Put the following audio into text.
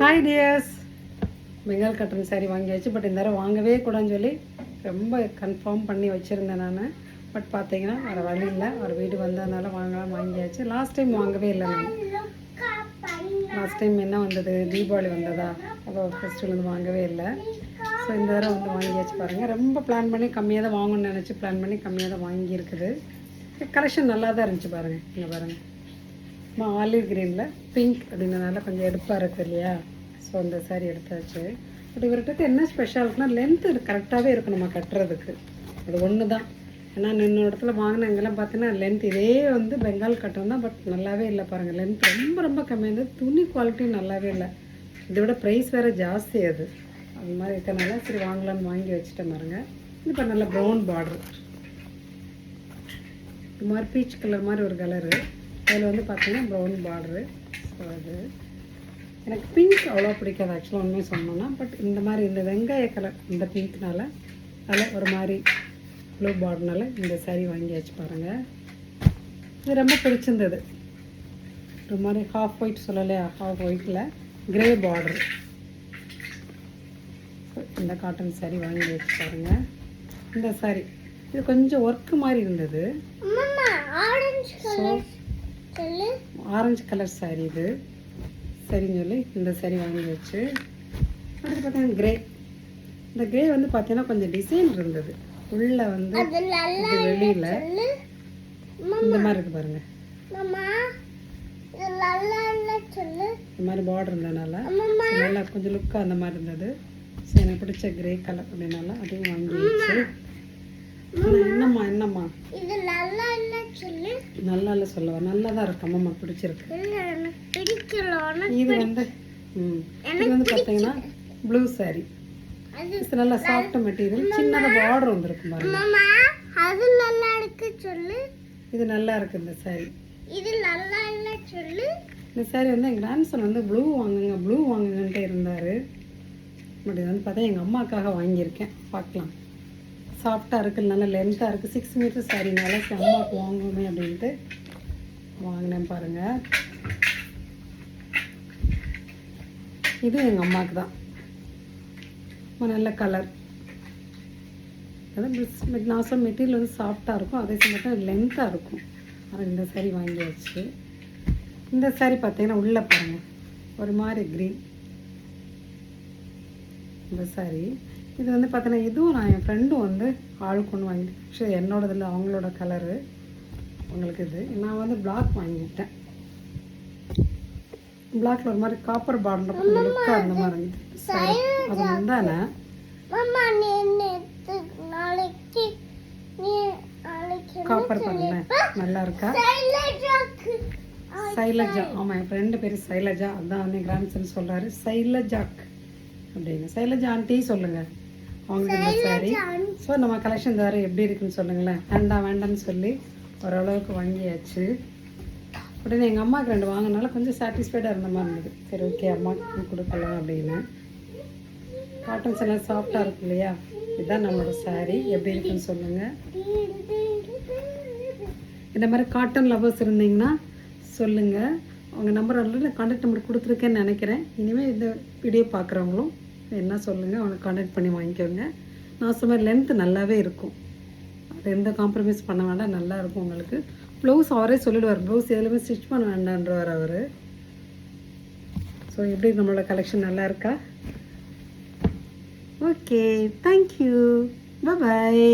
Hi dears Bengal cotton saree வாங்கியாச்சு but இந்த தடவை வாங்கவே கூடாதுன்னு சொல்லி ரொம்ப கன்ஃபார்ம் பண்ணி வச்சுருந்தேன் நான். பட் பார்த்தீங்கன்னா வேறு வழி இல்லை. ஒரு வீடு வந்ததுனால வாங்கலாம் வாங்கியாச்சு. லாஸ்ட் டைம் வாங்கவே இல்லை நான். லாஸ்ட் டைம் என்ன வந்தது? தீபாவளி வந்ததா? அப்போ ஃபெஸ்டிவல் வந்து வாங்கவே இல்லை. ஸோ இந்த தடவை வந்து வாங்கியாச்சு பாருங்கள் ரொம்ப பிளான் பண்ணி கம்மியாக தான் வாங்கணும்னு நினச்சி பிளான் பண்ணி கம்மியாக தான் வாங்கியிருக்குது. கலெக்ஷன் நல்லா தான் இருந்துச்சு பாருங்கள் இங்கே பாருங்கள் அம்மா ஆலிவ் க்ரீனில் பிங்க் அப்படின்றனால கொஞ்சம் எடுப்பாக இருக்குது இல்லையா? ஸோ அந்த சாரீ எடுத்தாச்சு. பட் இவர்கிட்ட என்ன ஸ்பெஷாலிட்டினா லென்த்து கரெக்டாகவே இருக்கும் நம்ம கட்டுறதுக்கு. அது ஒன்று தான் ஏன்னா இன்னொரு இடத்துல வாங்கின எங்கெல்லாம் பார்த்தீங்கன்னா லென்த் இதே வந்து பெங்கால் கட்டம் தான் பட் நல்லாவே இல்லை பாருங்கள் லென்த் ரொம்ப ரொம்ப கம்மியாக இருந்தது. துணி குவாலிட்டி நல்லாவே இல்லை. இதை விட ப்ரைஸ் வேறு ஜாஸ்தி அது. அது மாதிரி இருக்கனால சரி வாங்கலாம்னு வாங்கி வச்சுட்டேன் பாருங்க. இப்போ நல்ல ப்ரௌன் பார்டர் இது மாதிரி பீச் கலர் மாதிரி ஒரு கலரு அதில் வந்து பார்த்தீங்கன்னா ப்ரௌன் பார்டரு ஸோ அது எனக்கு பிங்க் அவ்வளோ பிடிக்காது ஆக்சுவலாக உண்மையை சொன்னோன்னா பட் இந்த மாதிரி இந்த வெங்காய கலர் இந்த பிங்க்னால அதில் ஒரு மாதிரி ப்ளூ பார்டர்னால இந்த saree வாங்கியாச்சு பாருங்கள் இது ரொம்ப பிடிச்சிருந்தது. ஒரு மாதிரி ஹாஃப் ஒயிட் சொல்லலையா? ஹாஃப் ஒயிட்டில் கிரே பார்டர் இந்த காட்டன் saree வாங்கி வச்சு பாருங்க. இந்த saree இது கொஞ்சம் ஒர்க்கு மாதிரி இருந்தது. ஸோ ஆரஞ்சு கலர் saree இது. சரின்னு சொல்லி இந்த saree வாங்கி வச்சு அடுத்து பார்த்தீங்கன்னா கிரே இந்த கிரே வந்து பார்த்தீங்கன்னா கொஞ்சம் டிசைன் இருந்தது. உள்ள வந்து வெளியில. இந்த மாதிரி இருக்கு பாருங்க. இந்த மாதிரி பார்டர் இருந்ததுனால நல்லா கொஞ்சம் லுக்காக அந்த மாதிரி இருந்தது. ஸோ எனக்கு பிடிச்ச கிரே கலர் அப்படின்னால அதையும் வாங்கி வச்சு என்னம்மா என்னம்மா? நல்லா இல்லை சொல்லவா? நல்லா தான் இருக்கு அம்மா பிடிச்சிருக்கு. இது வந்து ம் இது வந்து பார்த்தீங்கன்னா ப்ளூ saree. இது நல்ல சாஃப்ட் மெட்டீரியல் சின்னதாக பார்டர் வந்திருக்கும் பாருங்க. அது நல்லா இருக்கு சொல்லு. இது நல்லா இருக்கு இந்த saree. இது நல்லா இல்ல சொல்லு. இந்த saree வந்து எங்கள் கிராண்ட்சன் வந்து ப்ளூ வாங்குங்க ப்ளூ வாங்குங்கன்ட்டு இருந்தார். பட் இது வந்து பார்த்தா எங்கள் அம்மாக்காக வாங்கியிருக்கேன். பார்க்கலாம். சாஃப்டாக இருக்குது நல்ல லென்த்தாக இருக்குது. சிக்ஸ் மீட்டர் சாரினால சரி அம்மாவுக்கு வாங்குவோமே அப்படின்ட்டு வாங்கினேன் பாருங்கள் இது எங்கள் அம்மாவுக்கு தான். நல்ல கலர் அதான் நான் சொன்ன மெட்டீரியல் வந்து சாஃப்டாக இருக்கும் அதே சமயத்தில் லென்த்தாக இருக்கும். ஆனால் இந்த சாரி வாங்கியாச்சு. இந்த சாரி பார்த்தீங்கன்னா உள்ளே பாருங்கள் ஒரு மாதிரி க்ரீன் இந்த சாரி இது வந்து பார்த்தீங்கன்னா இதுவும் நான் என் ஃப்ரெண்டும் வந்து ஆளுக்கு ஒன்று வாங்கிட்டேன் ஆக்சுவலி என்னோடது இல்லை அவங்களோட கலரு உங்களுக்கு இது. நான் வந்து பிளாக் வாங்கிட்டேன். பிளாக்ல ஒரு மாதிரி காப்பர் பார்டர் லுக்காக அந்த மாதிரி. அது நாளைக்கு காப்பர் பாருங்களேன் நல்லா இருக்கா? சைலஜா ஆமாம் என் ஃப்ரெண்டு பேர் சைலஜா அதான் வந்து கிராண்ட்சன் சொல்கிறாரு சைலஜாக் அப்படின்னு. சைலஜா ஆண்டி சொல்லுங்க. அவங்களுக்கு இந்த சாரி ஸோ நம்ம கலெக்ஷன் வேறு எப்படி இருக்குன்னு சொல்லுங்களேன். வேண்டாம் வேண்டாம்னு சொல்லி ஓரளவுக்கு வாங்கியாச்சு. உடனே எங்கள் அம்மாவுக்கு ரெண்டு வாங்கினால கொஞ்சம் சாட்டிஸ்ஃபைடாக இருந்த மாதிரி இருந்தது. சரி ஓகே அம்மாவுக்கு கொடுக்கலாம் அப்படின்னு. காட்டன்ஸ் எல்லாம் சாஃப்டாக இருக்கும் இல்லையா? இதுதான் நம்மளோட saree. எப்படி இருக்குன்னு சொல்லுங்கள் இந்த மாதிரி காட்டன் லவர்ஸ் இருந்தீங்கன்னா சொல்லுங்கள் அவங்க நம்பர் ஆல்ரெடி கான்டாக்ட் நம்பர் கொடுத்துருக்கேன்னு நினைக்கிறேன். இனிமேல் இந்த வீடியோ பார்க்குறவங்களும் என்ன சொல்லுங்கள் அவனை கான்டாக்ட் பண்ணி வாங்கிக்கோங்க. நான் சொன்ன லென்த்து நல்லாவே இருக்கும். அது எந்த காம்ப்ரமைஸ் பண்ண வேண்டாம் நல்லா இருக்கும் உங்களுக்கு. ப்ளவுஸ் அவரே சொல்லிடுவார். ப்ளவுஸ் எதுலையுமே ஸ்டிச் பண்ண வேண்டான்றவர் அவர். ஸோ எப்படி நம்மளோட கலெக்ஷன் நல்லா இருக்கா? Okay thank you bye